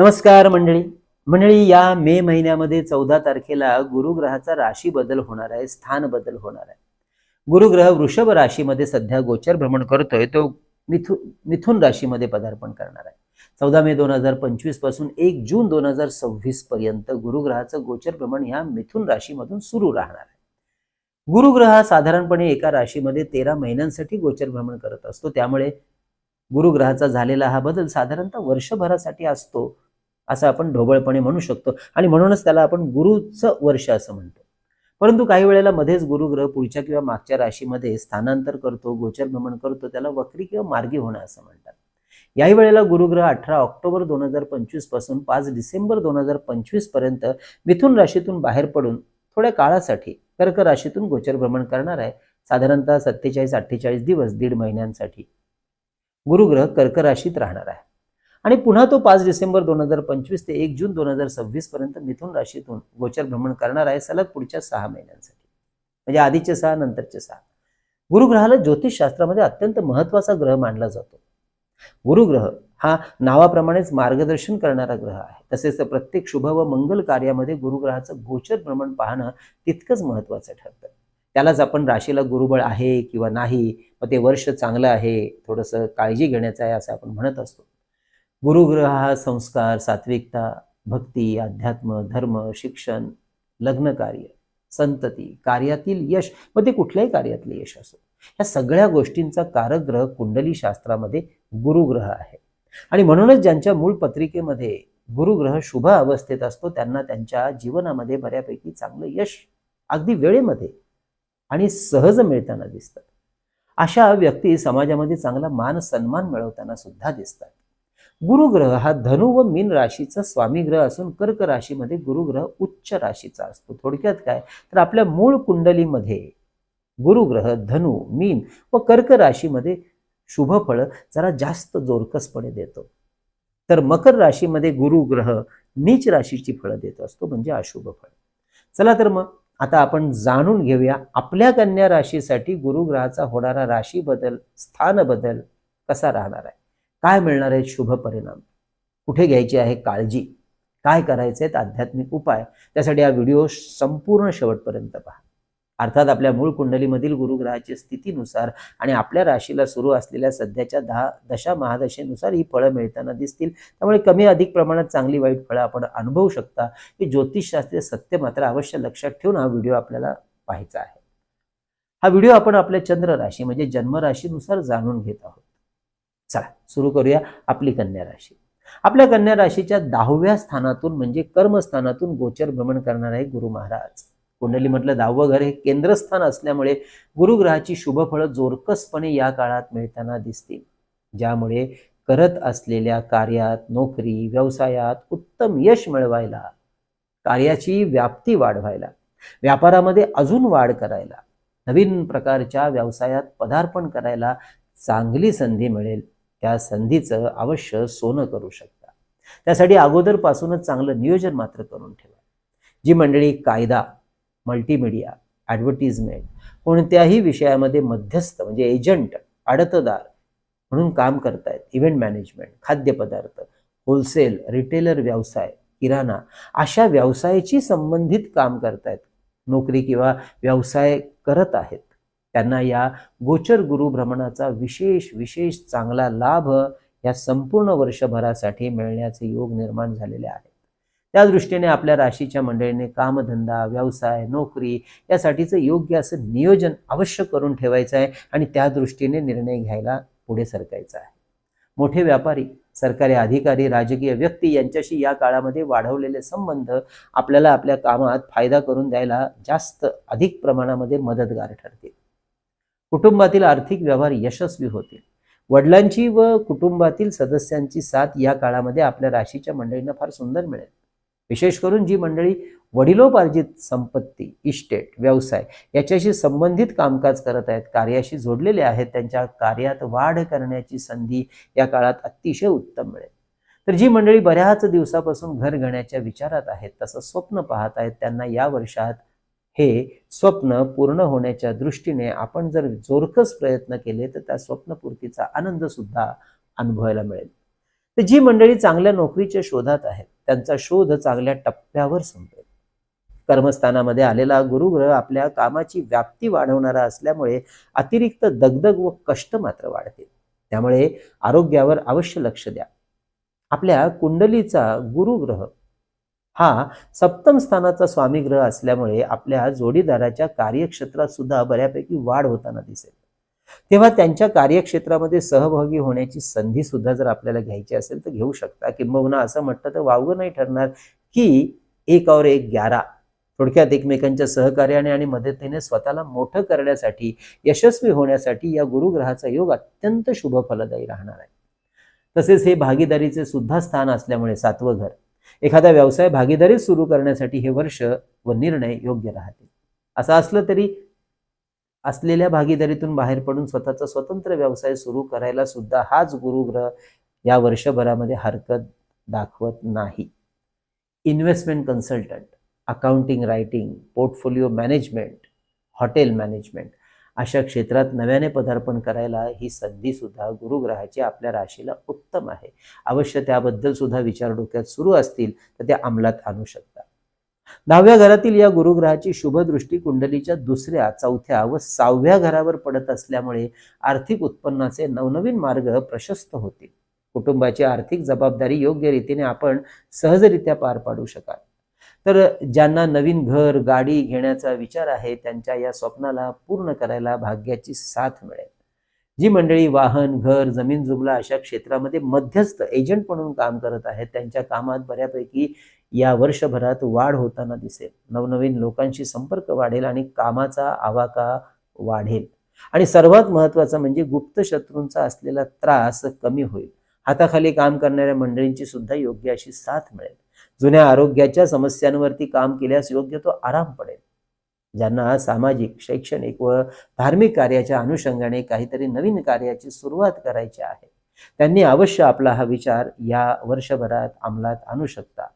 नमस्कार मंडळी. मंडळी या मे महिन्यामध्ये चौदा तारखेला गुरुग्रहाचा राशी बदल होणार आहे स्थान बदल होणार आहे. गुरुग्रह वृषभ राशीमध्ये सध्या गोचर भ्रमण करतोय तो मिथु मिथुन राशीमध्ये पदार्पण करणार आहे. चौदा मे दोन हजार पंचवीसपासून एक जून दोन हजार सव्वीस पर्यंत गुरुग्रहाचं गोचर भ्रमण ह्या मिथुन राशीमधून सुरू राहणार आहे. गुरुग्रह हा साधारणपणे एका राशीमध्ये तेरा महिन्यांसाठी गोचर भ्रमण करत असतो. त्यामुळे गुरुग्रहाचा झालेला हा बदल साधारणतः वर्षभरासाठी असतो. असं आपण ढोबळपणे म्हणू शकतो. आणि म्हणूनच त्याला आपण गुरुचं वर्ष असं म्हणतो. परंतु काही वेळेला मध्येच गुरुग्रह पुढच्या किंवा मागच्या राशीमध्ये स्थानांतर करतो गोचर भ्रमण करतो त्याला वक्री किंवा मार्गी होणं असं म्हणतात. याही वेळेला गुरुग्रह अठरा ऑक्टोबर दोन हजार पंचवीसपासून पाच डिसेंबर दोन हजार पंचवीसपर्यंत मिथुन राशीतून बाहेर पडून थोड्या काळासाठी कर्क राशीतून गोचर भ्रमण करणार आहे. साधारणतः सत्तेचाळीस अठ्ठेचाळीस दिवस दीड महिन्यांसाठी गुरुग्रह कर्क राशीत राहणार आहे. आणि पुन्हा तो पाच डिसेंबर दोन हजार पंचवीस ते एक जून दोन हजार सव्वीस पर्यंत मिथुन राशीतून गोचर भ्रमण करणार आहे. सलग पुढच्या सहा महिन्यांसाठी. म्हणजे आधीचे सहा नंतरचे सहा. गुरुग्रहाला ज्योतिषशास्त्रामध्ये अत्यंत महत्त्वाचा ग्रह मानला जातो. गुरुग्रह हा नावाप्रमाणेच मार्गदर्शन करणारा ग्रह आहे. तसेच प्रत्येक शुभ व मंगल कार्यामध्ये गुरुग्रहाचं गोचर भ्रमण पाहणं तितकंच महत्वाचं ठरतं. त्यालाच आपण राशीला गुरुबळ आहे किंवा नाही मग ते वर्ष चांगलं आहे थोडंसं काळजी घेण्याचं आहे असं आपण म्हणत असतो. गुरुग्रह हा संस्कार सात्विकता भक्ती अध्यात्म धर्म शिक्षण लग्न कार्य संतती कार्यातील यश. मग ते कुठल्याही कार्यातले यश असो. या सगळ्या गोष्टींचा कारक ग्रह कुंडली शास्त्रामध्ये गुरुग्रह आहे. आणि म्हणूनच ज्यांच्या मूळ पत्रिकेमध्ये गुरुग्रह शुभ अवस्थेत असतो त्यांना त्यांच्या जीवनामध्ये बऱ्यापैकी चांगलं यश अगदी वेळेमध्ये आणि सहज मिळताना दिसतात अशा व्यक्ती समाजामध्ये चांगला मान सन्मान मिळवताना सुद्धा दिसतात. गुरुग्रह हा धनु व मीन राशीचा स्वामी ग्रह असून कर्क राशीमध्ये गुरुग्रह उच्च राशीचा असतो. थोडक्यात काय? तर आपल्या मूळ कुंडलीमध्ये गुरुग्रह धनु मीन व कर्क राशीमध्ये शुभ फळ जरा जास्त जोरकसपणे देतो. तर मकर राशीमध्ये गुरुग्रह नीच राशीची फळं देत असतो म्हणजे अशुभ फळ. चला तर मग आता आपण जाणून घेऊया आपल्या कन्या राशीसाठी गुरुग्रहाचा होणारा राशी बदल स्थान बदल कसा राहणार आहे. काय मिळणार आहेत शुभ परिणाम? कुठे घ्यायची आहे काळजी? काय करायचे आहेत आध्यात्मिक उपाय? त्यासाठी हा व्हिडिओ संपूर्ण शेवटपर्यंत पहा. अर्थात आपल्या मूळ कुंडलीमधील गुरुग्रहाच्या स्थितीनुसार आणि आपल्या राशीला सुरू असलेल्या सध्याच्या दहा दशा महादशेनुसार ही फळं मिळताना दिसतील. त्यामुळे कमी अधिक प्रमाणात चांगली वाईट फळं आपण अनुभवू शकता. हे ज्योतिषशास्त्रीय सत्य मात्र अवश्य लक्षात ठेवून हा व्हिडिओ आपल्याला पाहायचा आहे. हा व्हिडिओ आपण आपल्या चंद्र राशी म्हणजे जन्मराशीनुसार जाणून घेत आहोत. चला सुरू करूया आपली कन्या राशी. आपल्या कन्या राशीच्या दहाव्या स्थानातून म्हणजे कर्मस्थानातून गोचर भ्रमण करणार आहे गुरु महाराज. कुंडलीमधलं दहावं घर हे केंद्रस्थान असल्यामुळे गुरुग्रहाची शुभफळं जोरकसपणे या काळात मिळताना दिसतील. ज्यामुळे करत असलेल्या कार्यात नोकरी व्यवसायात उत्तम यश मिळवायला कार्याची व्याप्ती वाढवायला व्यापारामध्ये अजून वाढ करायला नवीन प्रकारच्या व्यवसायात पदार्पण करायला चांगली संधी मिळेल. त्या संधीचं अवश्य सोनं करू शकता. त्यासाठी अगोदरपासूनच चांगलं नियोजन मात्र करून ठेवा. जी मंडळी कायदा मल्टीमिडिया ॲडव्हर्टिजमेंट कोणत्याही विषयामध्ये मध्यस्थ म्हणजे एजंट अडतदार म्हणून काम करतायत इव्हेंट मॅनेजमेंट खाद्यपदार्थ होलसेल रिटेलर व्यवसाय किराणा अशा व्यवसायाची संबंधित काम करतायत. नोकरी किंवा व्यवसाय करत आहेत. त्यांना या गोचर गुरु भ्रमणाचा विशेष विशेष चांगला लाभ या संपूर्ण वर्षभरासाठी मिळण्याचे योग निर्माण झालेले आहेत. त्या दृष्टीने आपल्या राशीच्या मंडळीने कामधंदा व्यवसाय नोकरी यासाठीचं योग्य असं नियोजन अवश्य करून ठेवायचं आहे आणि त्या दृष्टीने निर्णय घ्यायला पुढे सरकायचा आहे. मोठे व्यापारी सरकारी अधिकारी राजकीय व्यक्ती यांच्याशी या काळामध्ये वाढवलेले संबंध आपल्याला आपल्या कामात फायदा करून द्यायला जास्त अधिक प्रमाणामध्ये मदतगार ठरतील. कुटुंबातील आर्थिक व्यवहार यशस्वी होतील. वडिलांची व कुटुंबातील सदस्यांची साथ या काळामध्ये आपल्या राशीच्या मंडळींना फार सुंदर मिळेल. विशेष करून जी मंडळी वडिलोपार्जित संपत्ती इस्टेट व्यवसाय याच्याशी संबंधित कामकाज करत आहेत कार्याशी जोडलेले आहेत त्यांच्या कार्यात वाढ करण्याची संधी या काळात अतिशय उत्तम मिळेल. तर जी मंडळी बऱ्याच दिवसापासून घर घेण्याच्या विचारात आहेत तसं स्वप्न पाहत आहेत त्यांना या वर्षात हे स्वप्न पूर्ण होण्याच्या दृष्टीने आपण जर जोरकस प्रयत्न केले तर त्या स्वप्नपूर्तीचा आनंद सुद्धा अनुभवायला मिळेल. तर जी मंडळी चांगल्या नोकरीच्या शोधात आहेत त्यांचा शोध चांगल्या टप्प्यावर संपेल. कर्मस्थानामध्ये आलेला गुरुग्रह आपल्या कामाची व्याप्ती वाढवणारा असल्यामुळे अतिरिक्त दगदग व कष्ट मात्र वाढतील. त्यामुळे आरोग्यावर अवश्य लक्ष द्या. आपल्या कुंडलीचा गुरुग्रह हा सप्तम स्थानाचा स्वामी ग्रह असल्यामुळे आपल्या जोडीदाराच्या कार्यक्षेत्रात सुद्धा बऱ्यापैकी वाढ होताना दिसेल. तेव्हा त्यांच्या कार्यक्षेत्रामध्ये सहभागी होण्याची संधी सुद्धा जर आपल्याला घ्यायची असेल तर घेऊ शकता. किंबहुना असं म्हटलं तर वावगं नाही ठरणार की एक और एक ग्यारा थोडक्यात एकमेकांच्या सहकार्याने आणि मदतीने स्वतःला मोठं करण्यासाठी यशस्वी होण्यासाठी या गुरुग्रहाचा योग अत्यंत शुभ फलदायी राहणार आहे. तसेच हे भागीदारीचे सुद्धा स्थान असल्यामुळे सातवं घर एखादा व्यवसाय भागीदारी सुरू करण्यासाठी हे वर्ष व निर्णय योग्य राहतील असं असलं तरी असलेल्या भागीदारीतून बाहेर पडून स्वतःचा स्वतंत्र व्यवसाय सुरू करायला सुद्धा हाच गुरुग्रह या वर्षभरामध्ये हरकत दाखवत नाही. Investment consultant accounting writing portfolio management hotel management अशा क्षेत्रात नव्याने पदार्पण करायला ही संधी सुद्धा गुरुग्रहाची आपल्या राशीला उत्तम आहे. अवश्य त्याबद्दल सुद्धा विचार डोक्यात सुरू असतील तर त्या अंमलात आणू शकता. दहाव्या घरातील या गुरुग्रहाची शुभदृष्टी कुंडलीच्या दुसऱ्या चौथ्या व सहाव्या घरावर पडत असल्यामुळे आर्थिक उत्पन्नाचे नवनवीन मार्ग प्रशस्त होतील. कुटुंबाची आर्थिक जबाबदारी योग्य रीतीने आपण सहजरित्या पार पाडू शकाल. तर ज्यांना नवीन घर गाडी घेण्याचा विचार आहे त्यांच्या या स्वप्नाला पूर्ण करायला भाग्याची साथ मिळेल. जी मंडळी वाहन घर जमीन जुमला अशा क्षेत्रामध्ये मध्यस्थ एजंट म्हणून काम करत आहेत त्यांच्या कामात बऱ्यापैकी या वर्षभरात वाढ होताना दिसेल. नवनवीन लोकांशी संपर्क वाढेल आणि कामाचा आवाका वाढेल. आणि सर्वात महत्वाचं म्हणजे गुप्त शत्रूंचा असलेला त्रास कमी होईल. हाताखाली काम करणाऱ्या मंडळींची सुद्धा योग्य अशी साथ मिळेल. जुन्या आरोग्याच्या समस्यांवरती काम केल्यास योग्य तो आराम पडेल. ज्यांना सामाजिक शैक्षणिक व धार्मिक कार्याच्या अनुषंगाने काहीतरी नवीन कार्याची सुरुवात करायची आहे त्यांनी अवश्य आपला हा विचार या वर्षभरात अंमलात आणू शकता.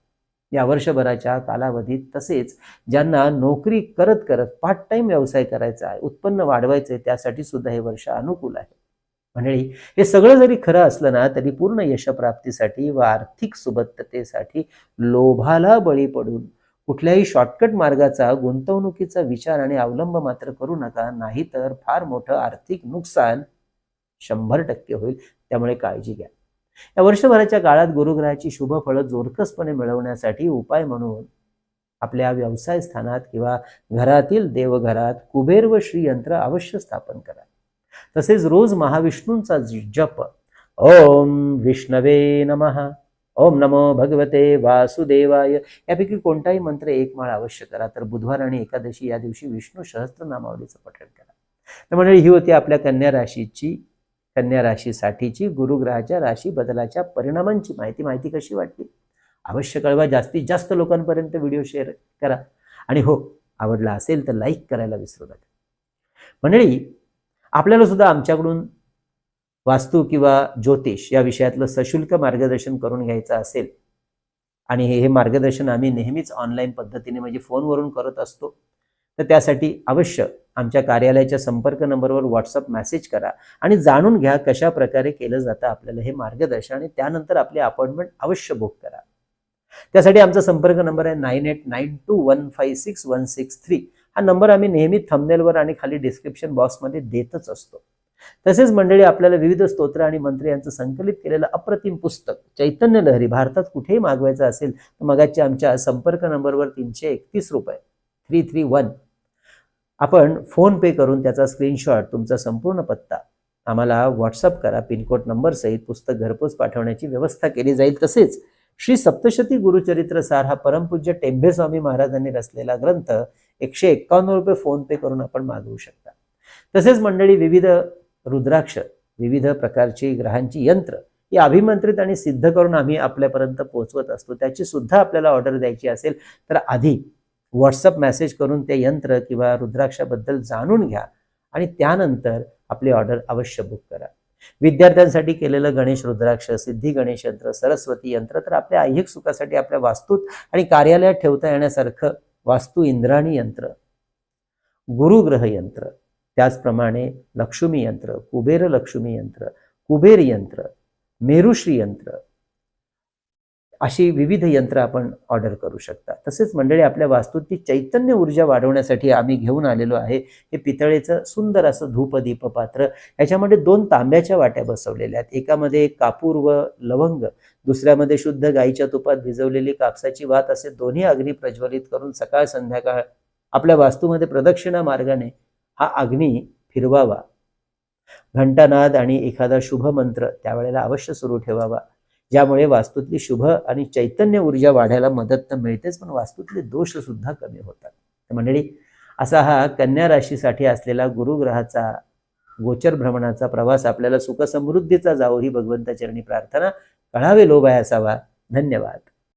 या वर्षभराच्या कालावधीत तसेच ज्यांना नोकरी करत करत पार्ट टाइम व्यवसाय करायचा आहे उत्पन्न वाढवायचे त्यासाठी सुद्धा हे वर्ष अनुकूल आहे. मंडळी हे सगळं जरी खरं असलं ना तरी पूर्ण यशप्राप्तीसाठी व आर्थिक सुबत्ततेसाठी लोभाला बळी पडून कुठल्याही शॉर्टकट मार्गाचा गुंतवणुकीचा विचार आणि अवलंब मात्र करू नका नाहीतर फार मोठं आर्थिक नुकसान शंभर टक्के होईल. त्यामुळे काळजी घ्या. या वर्षभराच्या काळात गुरुग्रहाची शुभ फळं जोरकसपणे मिळवण्यासाठी उपाय म्हणून आपल्या व्यवसाय स्थानात किंवा घरातील देवघरात कुबेर व श्रीयंत्र अवश्य स्थापन करा. तसेच रोज महाविष्णूंचा जप. ओम विष्णवे नमः. ओम नमो भगवते वासुदेवाय. यापैकी कोणताही मंत्र एक माळ अवश्य करा. तर बुधवार आणि एकादशी या दिवशी विष्णू सहस्त्रनामावलीचं पठण करा. तर मंडळी ही होती आपल्या कन्या राशीची कन्या राशीसाठीची गुरुग्रहाच्या राशी बदलाच्या परिणामांची माहिती. माहिती कशी वाटली? अवश्य कळवा. जास्तीत जास्त लोकांपर्यंत व्हिडिओ शेअर करा. आणि हो आवडला असेल तर लाईक करायला विसरू नका. मंडळी आपल्याला सुद्धा आमच्याकडून वास्तू किंवा ज्योतिष या विषयातलं सशुल्क मार्गदर्शन करून घ्यायचं असेल आणि हे मार्गदर्शन आम्ही नेहमीच ऑनलाईन पद्धतीने म्हणजे फोनवरून करत असतो तर त्यासाठी अवश्य आमच्या कार्यालयाच्या संपर्क नंबरवर व्हॉट्सअप मेसेज करा आणि जाणून घ्या कशा प्रकारे केलं जातं आपल्याला हे मार्गदर्शन आणि त्यानंतर आपली अपॉइंटमेंट अवश्य बुक करा. त्यासाठी आमचा संपर्क नंबर आहे nine eight nine two one five six one six three हा नंबर आम्ही नेहमी थंबनेलवर आणि खाली डिस्क्रिप्शन बॉक्समध्ये देतच असतो. तसेच मंडळी आपल्याला विविध स्तोत्र आणि मंत्र यांचं संकलित केलेलं अप्रतिम पुस्तक चैतन्य लहरी भारतात कुठेही मागवायचं असेल तर मगाच्या आमच्या संपर्क नंबरवर तीनशे एकतीस रुपये थ्री थ्री वन आपण फोन पे करून त्याचा स्क्रीनशॉट तुमचा संपूर्ण पत्ता आम्हाला व्हॉट्सअप करा. पिनकोड नंबर सहित पुस्तक घरपोच पाठवण्याची व्यवस्था केली जाईल तसेच श्री सप्तशती गुरुचरित्र सार हा परमपूज्य टेंभे स्वामी महाराजांनी रचलेला ग्रंथ एकशे एक्कावन्न रुपये फोन पे करून आपण मागवू शकता. तसेच मंडळी विविध रुद्राक्ष विविध प्रकारची ग्रहांची यंत्र ही अभिमंत्रित आणि सिद्ध करून आम्ही आपल्यापर्यंत पोहोचवत असतो. त्याची सुद्धा आपल्याला ऑर्डर द्यायची असेल तर आधी व्हॉट्सअप मेसेज करून ते यंत्र किंवा रुद्राक्षाबद्दल जाणून घ्या आणि त्यानंतर आपली ऑर्डर अवश्य बुक करा. विद्यार्थ्यांसाठी केलेलं गणेश रुद्राक्ष सिद्धी गणेश यंत्र सरस्वती यंत्र तर आपल्या ऐहिक सुखासाठी आपल्या वास्तूत आणि कार्यालयात ठेवता येण्यासारखं वास्तू इंद्राणी यंत्र गुरुग्रह यंत्र त्याचप्रमाणे लक्ष्मी यंत्र कुबेर लक्ष्मी यंत्र कुबेर यंत्र मेरुश्री यंत्र अशी विविध यंत्र आपण ऑर्डर करू शकता. तसेच मंडळी आपल्या वास्तूतली चैतन्य ऊर्जा वाढवण्यासाठी आम्ही घेऊन आलेलो आहे हे पितळेचं सुंदर असं धूपदीप पात्र याच्यामध्ये दोन तांब्याच्या वाट्या बसवलेल्या आहेत. एकामध्ये कापूर व लवंग दुसऱ्यामध्ये शुद्ध गाईच्या तुपात भिजवलेली कापसाची वात असे दोन्ही अग्नी प्रज्वलित करून सकाळ संध्याकाळ आपल्या वास्तूमध्ये प्रदक्षिणा मार्गाने हा अग्नी फिरवावा. घंटानाद आणि एखादा शुभ मंत्र त्यावेळेला अवश्य सुरू ठेवावा. ज्यामुळे वास्तूतली शुभ आणि चैतन्य ऊर्जा वाढायला मदत तर मिळतेच पण वास्तूतले दोष सुद्धा कमी होतात. मंडळी असा हा कन्या राशीसाठी असलेला गुरुग्रहाचा गोचर भ्रमणाचा प्रवास आपल्याला सुखसमृद्धीचा जावो ही भगवंताचरणी प्रार्थना कळावे लोभाय असावा. धन्यवाद.